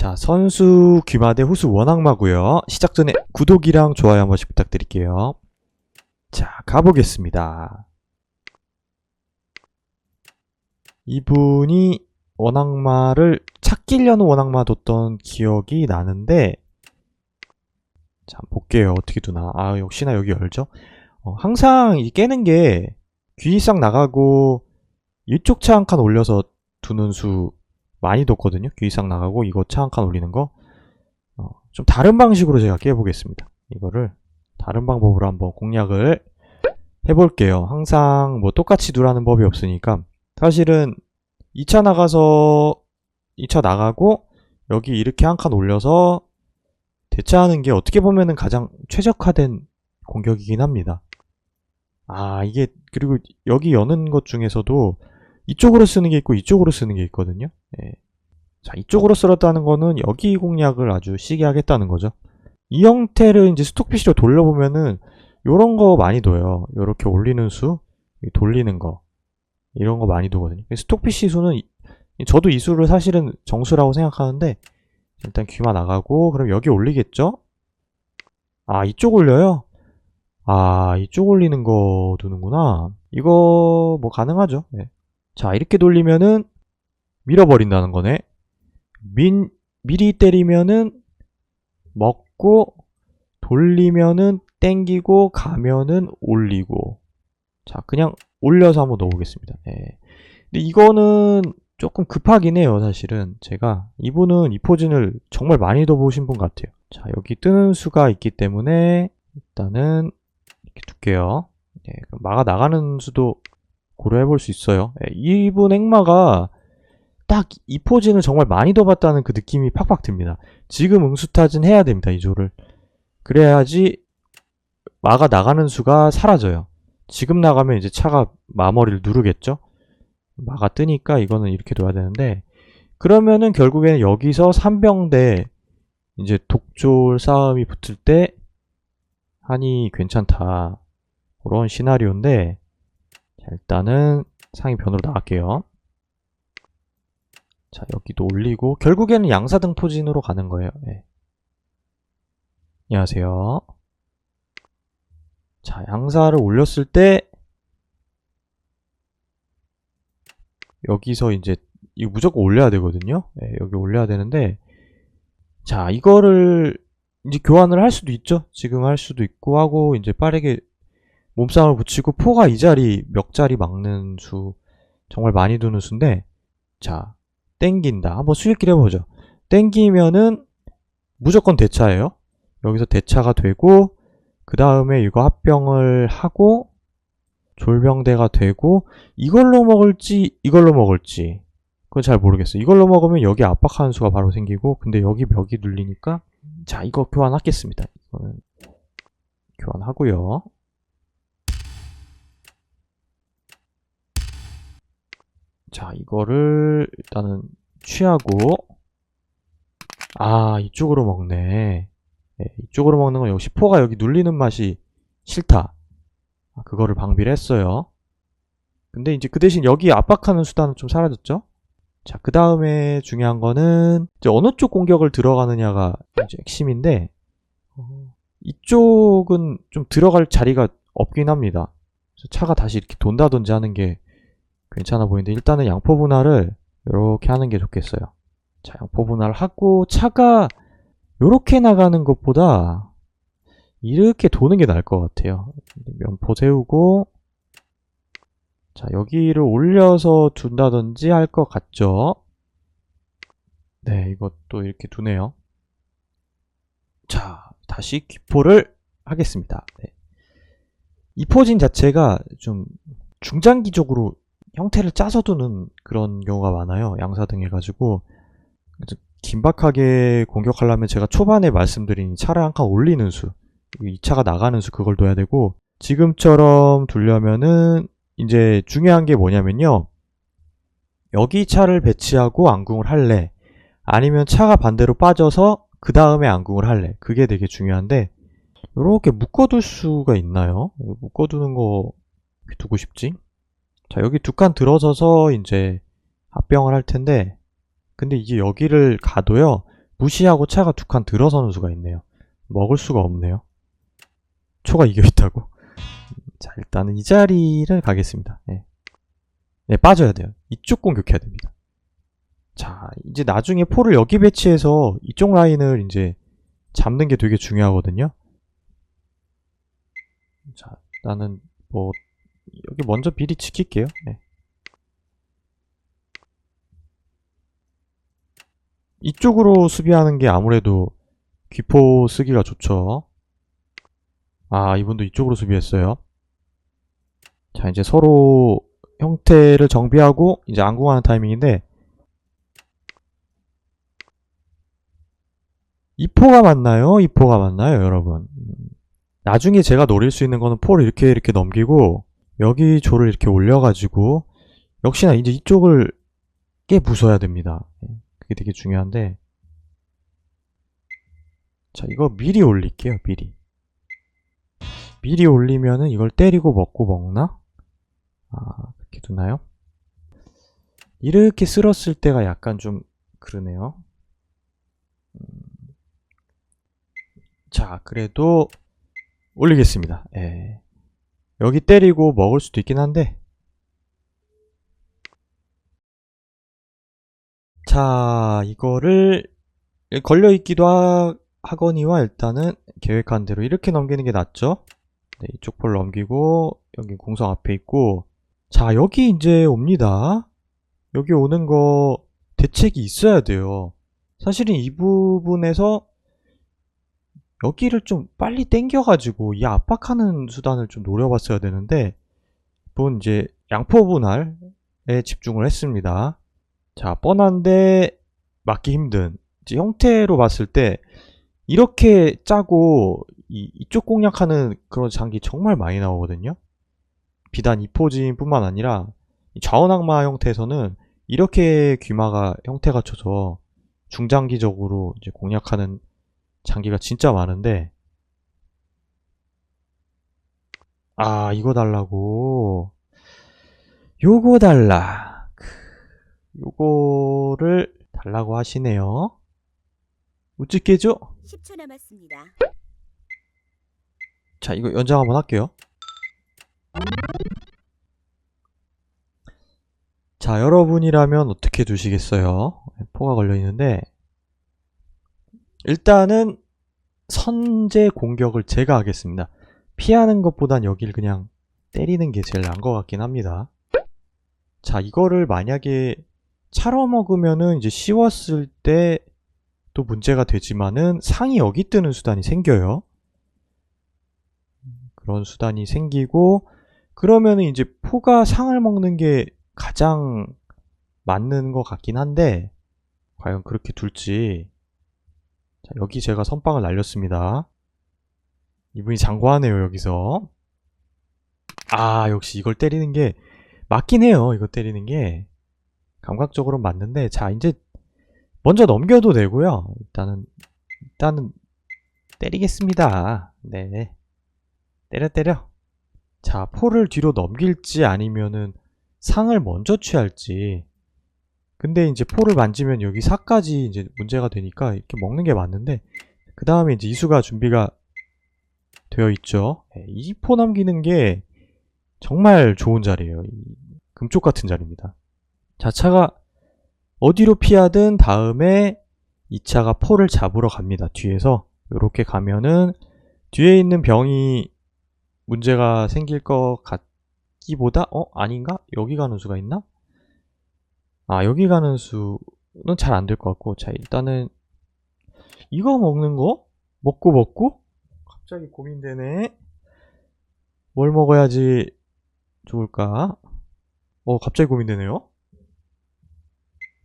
자, 선수 귀마 대 후수 원악마고요. 시작 전에 구독이랑 좋아요 한 번씩 부탁드릴게요. 자, 가보겠습니다. 이분이 원악마를 찾기려는 원악마 뒀던 기억이 나는데 자, 볼게요. 어떻게 두나. 아, 역시나 여기 열죠? 어, 항상 이 깨는 게 귀이싹 나가고 이쪽 차 한 칸 올려서 두는 수 많이 뒀거든요. 귀이싹 나가고 이거 차 한 칸 올리는 거. 어, 좀 다른 방식으로 제가 깨보겠습니다. 이거를 다른 방법으로 한번 공략을 해볼게요. 항상 뭐 똑같이 두라는 법이 없으니까 사실은 2차 나가서 2차 나가고 여기 이렇게 한 칸 올려서 대처하는 게 어떻게 보면은 가장 최적화된 공격이긴 합니다. 아, 이게, 그리고 여기 여는 것 중에서도 이쪽으로 쓰는 게 있고 이쪽으로 쓰는 게 있거든요. 예. 자, 이쪽으로 쓸었다는 거는 여기 공략을 아주 시게 하겠다는 거죠. 이 형태를 이제 스톡피시로 돌려보면은 요런 거 많이 둬요. 요렇게 올리는 수, 이 돌리는 거. 이런 거 많이 두거든요. 스톡피시 수는 이- 저도 이 수를 사실은 정수라고 생각하는데 일단 귀마 나가고 그럼 여기 올리겠죠? 아 이쪽 올려요? 아 이쪽 올리는 거 두는구나 이거 뭐 가능하죠 네. 자 이렇게 돌리면은 밀어버린다는 거네 민, 미리 때리면은 먹고 돌리면은 땡기고 가면은 올리고 자 그냥 올려서 한번 넣어보겠습니다 네. 근데 이거는 조금 급하긴 해요, 사실은. 제가 이분은 이 포진을 정말 많이 둬보신 분 같아요. 자, 여기 뜨는 수가 있기 때문에 일단은 이렇게 둘게요. 네, 그럼 마가 나가는 수도 고려해 볼 수 있어요. 네, 이분 행마가 딱 이 포진을 정말 많이 둬봤다는 그 느낌이 팍팍 듭니다. 지금 응수타진 해야 됩니다, 이 조를. 그래야지 마가 나가는 수가 사라져요. 지금 나가면 이제 차가 마머리를 누르겠죠? 마가 뜨니까 이거는 이렇게 둬야 되는데 그러면은 결국에는 여기서 3병대 이제 독졸 싸움이 붙을 때 한이 괜찮다 그런 시나리오인데 자, 일단은 상위 변으로 나갈게요 자 여기도 올리고 결국에는 양사등 포진으로 가는 거예요 예. 안녕하세요 자 양사를 올렸을 때 여기서 이제 이거 무조건 올려야 되거든요. 네, 여기 올려야 되는데 자 이거를 이제 교환을 할 수도 있죠. 지금 할 수도 있고 하고 이제 빠르게 몸싸움을 붙이고 포가 이 자리 몇 자리 막는 수 정말 많이 두는 수인데 자 땡긴다. 한번 수익길 해보죠. 땡기면은 무조건 대차예요. 여기서 대차가 되고 그 다음에 이거 합병을 하고 졸병대가 되고 이걸로 먹을지 이걸로 먹을지 그건 잘 모르겠어요. 이걸로 먹으면 여기 압박하는 수가 바로 생기고 근데 여기 벽이 눌리니까 자 이거 교환하겠습니다. 이거는 교환하고요. 자 이거를 일단은 취하고 아 이쪽으로 먹네. 네, 이쪽으로 먹는 건 역시 포가 여기 눌리는 맛이 싫다. 아, 그거를 방비를 했어요. 근데 이제 그 대신 여기 압박하는 수단은 좀 사라졌죠? 자, 그 다음에 중요한 거는 이제 어느 쪽 공격을 들어가느냐가 이제 핵심인데, 어, 이쪽은 좀 들어갈 자리가 없긴 합니다. 차가 다시 이렇게 돈다든지 하는 게 괜찮아 보이는데, 일단은 양포 분할을 이렇게 하는 게 좋겠어요. 자, 양포 분할 하고, 차가 이렇게 나가는 것보다 이렇게 도는 게 나을 것 같아요. 면포 세우고 자 여기를 올려서 둔다든지 할 것 같죠? 네 이것도 이렇게 두네요. 자 다시 기포를 하겠습니다. 네. 이 포진 자체가 좀 중장기적으로 형태를 짜서 두는 그런 경우가 많아요. 양사 등 해가지고 그래서 긴박하게 공격하려면 제가 초반에 말씀드린 차를 한 칸 올리는 수 이 차가 나가는 수 그걸 둬야 되고 지금처럼 두려면은 이제 중요한 게 뭐냐면요 여기 차를 배치하고 안궁을 할래 아니면 차가 반대로 빠져서 그 다음에 안궁을 할래 그게 되게 중요한데 이렇게 묶어둘 수가 있나요? 묶어두는 거 두고 싶지? 자 여기 두 칸 들어서서 이제 합병을 할 텐데 근데 이게 여기를 가도요 무시하고 차가 두 칸 들어서는 수가 있네요. 먹을 수가 없네요. 초가 이겨 있다고. 자, 일단은 이 자리를 가겠습니다. 네. 네, 빠져야 돼요. 이쪽 공격해야 됩니다. 자, 이제 나중에 포를 여기 배치해서 이쪽 라인을 이제 잡는 게 되게 중요하거든요. 자, 나는 뭐 여기 먼저 미리 지킬게요. 네. 이쪽으로 수비하는 게 아무래도 귀포 쓰기가 좋죠. 아, 이분도 이쪽으로 수비했어요. 자, 이제 서로 형태를 정비하고 이제 안궁하는 타이밍인데 이포가 맞나요? 이포가 맞나요, 여러분? 음, 나중에 제가 노릴 수 있는 거는 포를 이렇게 이렇게 넘기고 여기 조를 이렇게 올려가지고 역시나 이제 이쪽을 깨 부숴야 됩니다. 예, 그게 되게 중요한데 자 이거 미리 올릴게요 미리 미리 올리면은 이걸 때리고 먹고 먹나? 아 그렇게 두나요? 이렇게 쓸었을 때가 약간 좀 그러네요 음, 자 그래도 올리겠습니다 예. 여기 때리고 먹을 수도 있긴 한데. 자 이거를 걸려있기도 하, 하거니와 일단은 계획한 대로 이렇게 넘기는 게 낫죠? 네, 이쪽 볼 넘기고 여기 공성 앞에 있고. 자 여기 이제 옵니다. 여기 오는 거 대책이 있어야 돼요. 사실은 이 부분에서 여기를 좀 빨리 땡겨가지고 이 압박하는 수단을 좀 노려봤어야 되는데 본 이제 양포 분할에 집중을 했습니다. 자 뻔한데 맞기 힘든 형태로 봤을 때 이렇게 짜고 이, 이쪽 공략하는 그런 장기 정말 많이 나오거든요. 비단 이포진 뿐만 아니라 이 좌원악마 형태에서는 이렇게 귀마가 형태 갖춰서 중장기적으로 공략하는 장기가 진짜 많은데 아 이거 달라고 요거 달라 크, 요거를 달라고 하시네요 우찌개죠? 10초 남았습니다. 자 이거 연장 한번 할게요 자 여러분이라면 어떻게 두시겠어요? 포가 걸려있는데 일단은 선제 공격을 제가 하겠습니다. 피하는 것보단 여길 그냥 때리는 게 제일 나은 것 같긴 합니다. 자, 이거를 만약에 차로 먹으면은 이제 씌웠을 때 또 문제가 되지만은 상이 여기 뜨는 수단이 생겨요. 그런 수단이 생기고 그러면은 이제 포가 상을 먹는 게 가장 맞는 것 같긴 한데 과연 그렇게 둘지 자, 여기 제가 선빵을 날렸습니다. 이분이 장구하네요, 여기서. 아, 역시 이걸 때리는 게 맞긴 해요. 이거 때리는 게. 감각적으로 맞는데, 자, 이제 먼저 넘겨도 되고요. 일단은, 일단은 때리겠습니다. 네. 때려, 때려. 자, 포를 뒤로 넘길지 아니면은 상을 먼저 취할지. 근데 이제 포를 만지면 여기 사까지 이제 문제가 되니까 이렇게 먹는 게 맞는데 그 다음에 이제 이수가 준비가 되어 있죠. 네, 이포 넘기는 게 정말 좋은 자리예요. 금쪽 같은 자리입니다. 자, 차가 어디로 피하든 다음에 이 차가 포를 잡으러 갑니다. 뒤에서 이렇게 가면은 뒤에 있는 병이 문제가 생길 것 같기보다 어 아닌가 여기 가는 수가 있나? 아 여기 가는 수는 잘 안 될 것 같고 자 일단은 이거 먹는 거? 먹고 먹고? 갑자기 고민되네. 뭘 먹어야지 좋을까? 어 갑자기 고민되네요.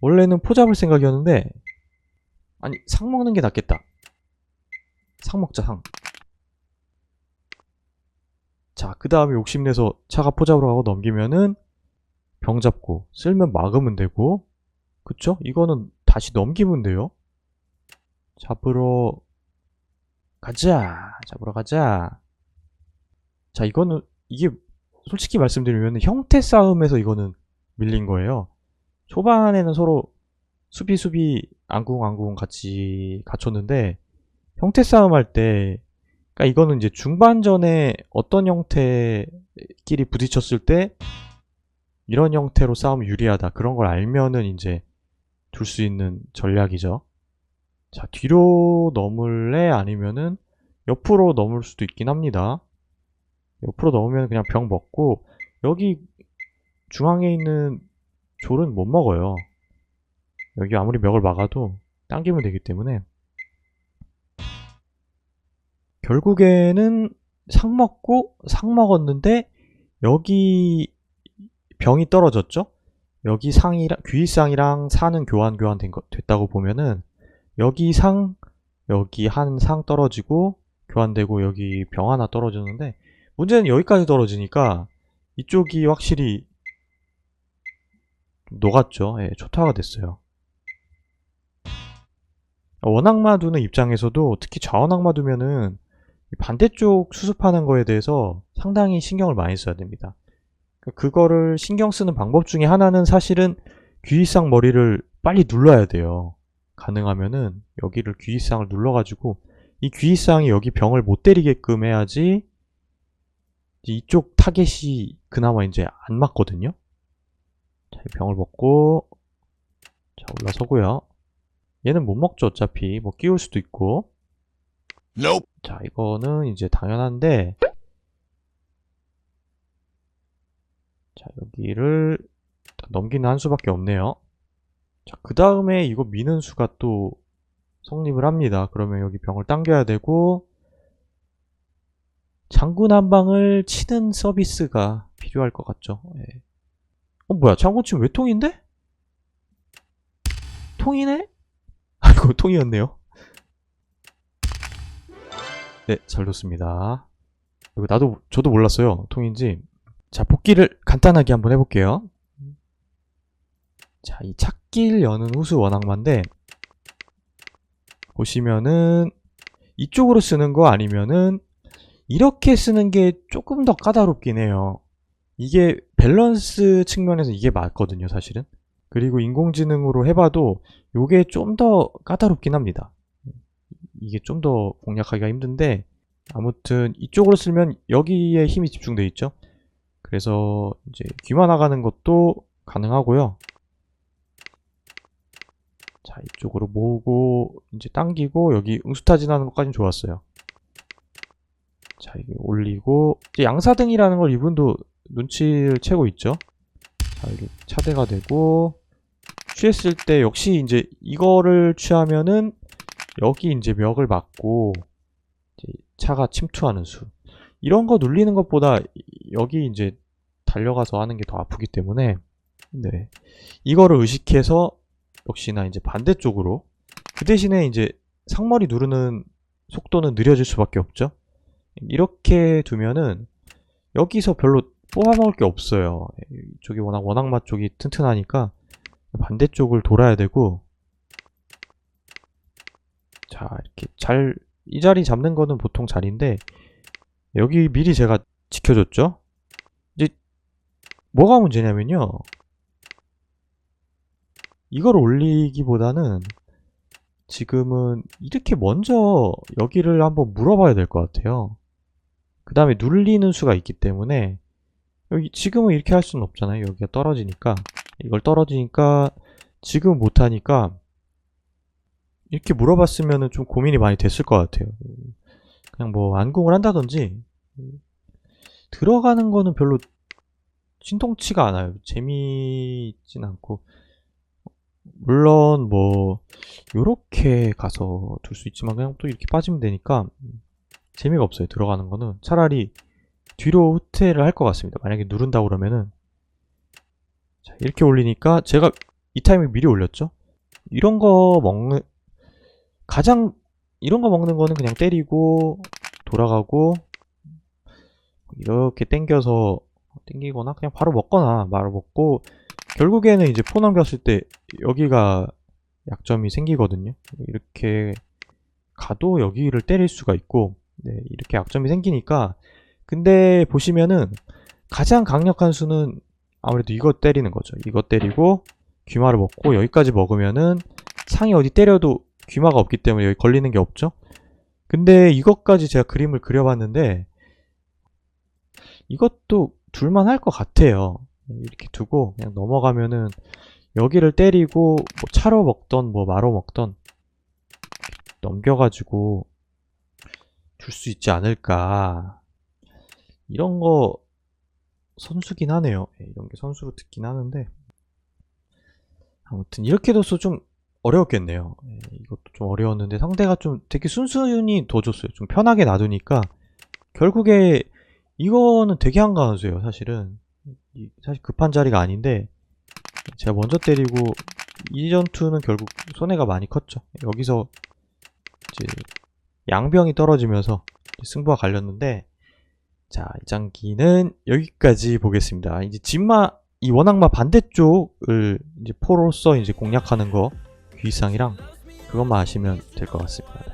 원래는 포 잡을 생각이었는데 아니 상 먹는 게 낫겠다. 상 먹자 상. 자, 그 다음에 욕심내서 차가 포 잡으러 가고 넘기면은 병 잡고 쓸면 막으면 되고. 그쵸? 이거는 다시 넘기면 돼요. 잡으러 가자. 잡으러 가자. 자 이거는 이게 솔직히 말씀드리면 형태 싸움에서 이거는 밀린 거예요. 초반에는 서로 수비 수비 앙궁 앙궁 같이 갖췄는데 형태 싸움 할때 그러니까 이거는 이제 중반전에 어떤 형태끼리 부딪혔을 때 이런 형태로 싸우면 유리하다 그런 걸 알면은 이제 둘 수 있는 전략이죠. 자 뒤로 넘을래 아니면은 옆으로 넘을 수도 있긴 합니다. 옆으로 넘으면 그냥 병 먹고 여기 중앙에 있는 졸은 못 먹어요. 여기 아무리 멱을 막아도 당기면 되기 때문에 결국에는 상 먹고 상 먹었는데 여기 병이 떨어졌죠? 여기 상이랑 귀상이랑 사는 교환 교환 된 거, 됐다고 보면은 여기 상 여기 한 상 떨어지고 교환되고 여기 병 하나 떨어졌는데 문제는 여기까지 떨어지니까 이쪽이 확실히 녹았죠. 예, 초토화가 됐어요. 원악마두는 입장에서도 특히 좌원악마두면은 반대쪽 수습하는 거에 대해서 상당히 신경을 많이 써야 됩니다. 그러니까 그거를 신경 쓰는 방법 중에 하나는 사실은 귀이상 머리를 빨리 눌러야 돼요. 가능하면은 여기를 귀이상을 눌러가지고 이 귀이상이 여기 병을 못 때리게끔 해야지 이쪽 타겟이 그나마 이제 안 맞거든요. 자, 이 병을 먹고 자 올라서고요. 얘는 못 먹죠 어차피 뭐 끼울 수도 있고 Nope. 자 이거는 이제 당연한데 자 여기를 넘기는 한 수밖에 없네요 자그 다음에 이거 미는 수가 또 성립을 합니다 그러면 여기 병을 당겨야 되고 장군 한 방을 치는 서비스가 필요할 것 같죠 예. 어 뭐야 장군 치면 왜 통인데? 통이네? 아이고 통이었네요 네, 잘 뒀습니다. 나도, 저도 몰랐어요. 통인지. 자, 복귀를 간단하게 한번 해볼게요. 자, 이 찾길 여는 후수 원악마인데, 보시면은, 이쪽으로 쓰는 거 아니면은, 이렇게 쓰는 게 조금 더 까다롭긴 해요. 이게 밸런스 측면에서 이게 맞거든요, 사실은. 그리고 인공지능으로 해봐도, 요게 좀 더 까다롭긴 합니다. 이게 좀 더 공략하기가 힘든데 아무튼 이쪽으로 쓰면 여기에 힘이 집중돼 있죠 그래서 이제 귀만 나가는 것도 가능하고요. 자 이쪽으로 모으고 이제 당기고 여기 응수타진하는 것까지는 좋았어요. 자 이게 올리고 이제 양사등이라는 걸 이분도 눈치를 채고 있죠. 자 이게 차대가 되고 취했을 때 역시 이제 이거를 취하면은 여기 이제 멱을 막고 차가 침투하는 수 이런 거 눌리는 것보다 여기 이제 달려가서 하는 게 더 아프기 때문에 네. 이거를 의식해서 역시나 이제 반대쪽으로 그 대신에 이제 상머리 누르는 속도는 느려질 수밖에 없죠. 이렇게 두면은 여기서 별로 뽑아먹을 게 없어요. 이쪽이 워낙 원악맛 쪽이 튼튼하니까 반대쪽을 돌아야 되고 자 이렇게 잘 이 자리 잡는 거는 보통 자리인데 여기 미리 제가 지켜줬죠? 이제 뭐가 문제냐면요. 이걸 올리기보다는 지금은 이렇게 먼저 여기를 한번 물어봐야 될 것 같아요. 그 다음에 눌리는 수가 있기 때문에 여기 지금은 이렇게 할 수는 없잖아요. 여기가 떨어지니까. 이걸 떨어지니까 지금 못하니까 이렇게 물어봤으면 좀 고민이 많이 됐을 것 같아요. 그냥 뭐 안궁을 한다든지 들어가는 거는 별로 신통치가 않아요. 재미있진 않고 물론 뭐 요렇게 가서 둘 수 있지만 그냥 또 이렇게 빠지면 되니까 재미가 없어요. 들어가는 거는 차라리 뒤로 후퇴를 할 것 같습니다. 만약에 누른다 그러면은 자, 이렇게 올리니까 제가 이 타이밍 미리 올렸죠. 이런 거 먹는 가장 이런 거 먹는 거는 그냥 때리고 돌아가고 이렇게 땡겨서 땡기거나 그냥 바로 먹거나 바로 먹고 결국에는 이제 포 넘겼을 때 여기가 약점이 생기거든요. 이렇게 가도 여기를 때릴 수가 있고 네, 이렇게 약점이 생기니까 근데 보시면은 가장 강력한 수는 아무래도 이거 때리는 거죠. 이거 때리고 귀마를 먹고 여기까지 먹으면은 상이 어디 때려도 귀마가 없기 때문에 여기 걸리는 게 없죠. 근데 이것까지 제가 그림을 그려봤는데 이것도 둘만 할 것 같아요. 이렇게 두고 그냥 넘어가면은 여기를 때리고 뭐 차로 먹던 뭐 마로 먹던 넘겨가지고 줄 수 있지 않을까. 이런 거 선수긴 하네요. 예, 이런 게 선수로 듣긴 하는데 아무튼 이렇게 둬서 좀 어려웠겠네요. 예, 이것도 좀 어려웠는데 상대가 좀 되게 순순히 둬줬어요. 좀 편하게 놔두니까 결국에 이거는 되게 한가한 수예요. 사실은 이- 사실 급한 자리가 아닌데 제가 먼저 때리고 이 전투는 결국 손해가 많이 컸죠. 여기서 이제 양병이 떨어지면서 승부가 갈렸는데 자, 이 장기는 여기까지 보겠습니다. 이제 진마 이 원악마 반대쪽을 이제 포로서 이제 공략하는 거 귀상이랑 그것만 아시면 될 것 같습니다.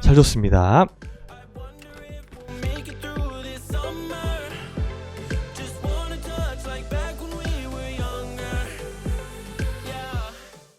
잘 좋습니다.